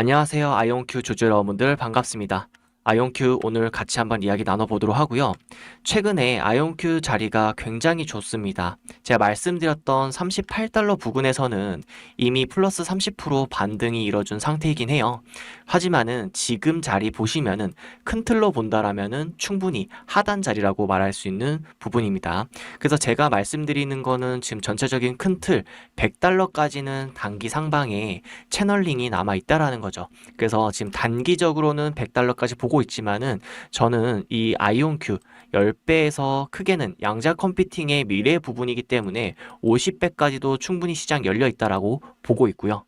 안녕하세요. 아이온큐 조주 여러분들 반갑습니다. 아이온큐 오늘 같이 한번 이야기 나눠보도록 하고요. 최근에 아이온큐 자리가 굉장히 좋습니다. 제가 말씀드렸던 38달러 부근에서는 이미 플러스 30% 반등이 이뤄준 상태이긴 해요. 하지만은 지금 자리 보시면은 큰 틀로 본다라면은 충분히 하단 자리라고 말할 수 있는 부분입니다. 그래서 제가 말씀드리는 거는 지금 전체적인 큰 틀 100달러까지는 단기 상방에 채널링이 남아 있다라는 거죠. 그래서 지금 단기적으로는 100달러까지 보고 있지만은 저는 이 아이온큐 10배에서 크게는 양자 컴퓨팅의 미래 부분이기 때문에 50배까지도 충분히 시장 열려 있다라고 보고 있고요.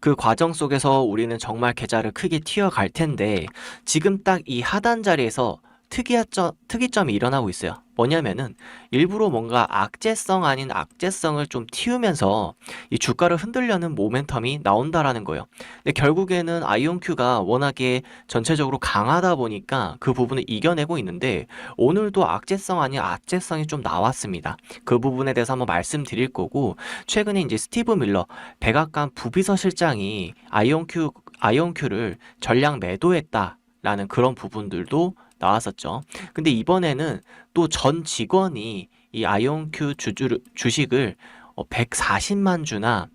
그 과정 속에서 우리는 정말 계좌를 크게 튀어갈 텐데 지금 딱 이 하단 자리에서 특이점, 특이점이 일어나고 있어요. 뭐냐면은 일부러 뭔가 악재성 아닌 악재성을 좀 틔우면서 이 주가를 흔들려는 모멘텀이 나온다라는 거예요. 근데 결국에는 아이온큐가 워낙에 전체적으로 강하다 보니까 그 부분을 이겨내고 있는데 오늘도 악재성 아닌 악재성이 좀 나왔습니다. 그 부분에 대해서 한번 말씀드릴 거고 최근에 이제 스티브 밀러 백악관 부비서 실장이 아이온큐 아이온큐를 전량 매도했다 라는 그런 부분들도 나왔었죠. 근데 이번에는 또 전 직원이 이 아이온큐 주주, 주식을 140만 주나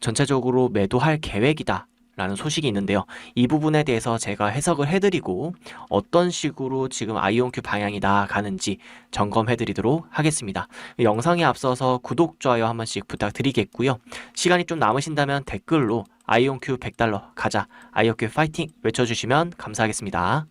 전체적으로 매도할 계획이다. 라는 소식이 있는데요. 이 부분에 대해서 제가 해석을 해드리고 어떤 식으로 지금 아이온큐 방향이 나아가는지 점검해드리도록 하겠습니다. 영상에 앞서서 구독, 좋아요 한 번씩 부탁드리겠고요. 시간이 좀 남으신다면 댓글로 아이온큐 100달러 가자, 아이온큐 파이팅 외쳐주시면 감사하겠습니다.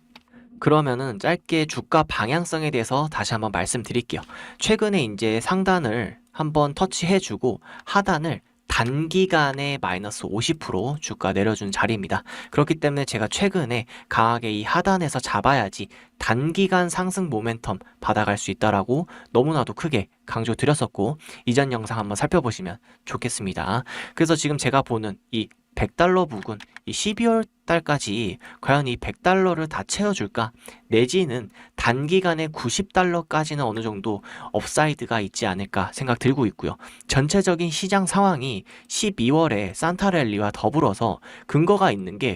그러면은 짧게 주가 방향성에 대해서 다시 한번 말씀드릴게요. 최근에 이제 상단을 한번 터치해주고 하단을 단기간에 마이너스 50% 주가 내려준 자리입니다. 그렇기 때문에 제가 최근에 강하게 이 하단에서 잡아야지 단기간 상승 모멘텀 받아갈 수 있다라고 너무나도 크게 강조 드렸었고 이전 영상 한번 살펴보시면 좋겠습니다. 그래서 지금 제가 보는 이 100달러 부근 이 12월 달까지 과연 이 100달러를 다 채워줄까? 내지는 단기간에 90달러까지는 어느 정도 업사이드가 있지 않을까 생각 들고 있고요. 전체적인 시장 상황이 12월에 산타랠리와 더불어서 근거가 있는 게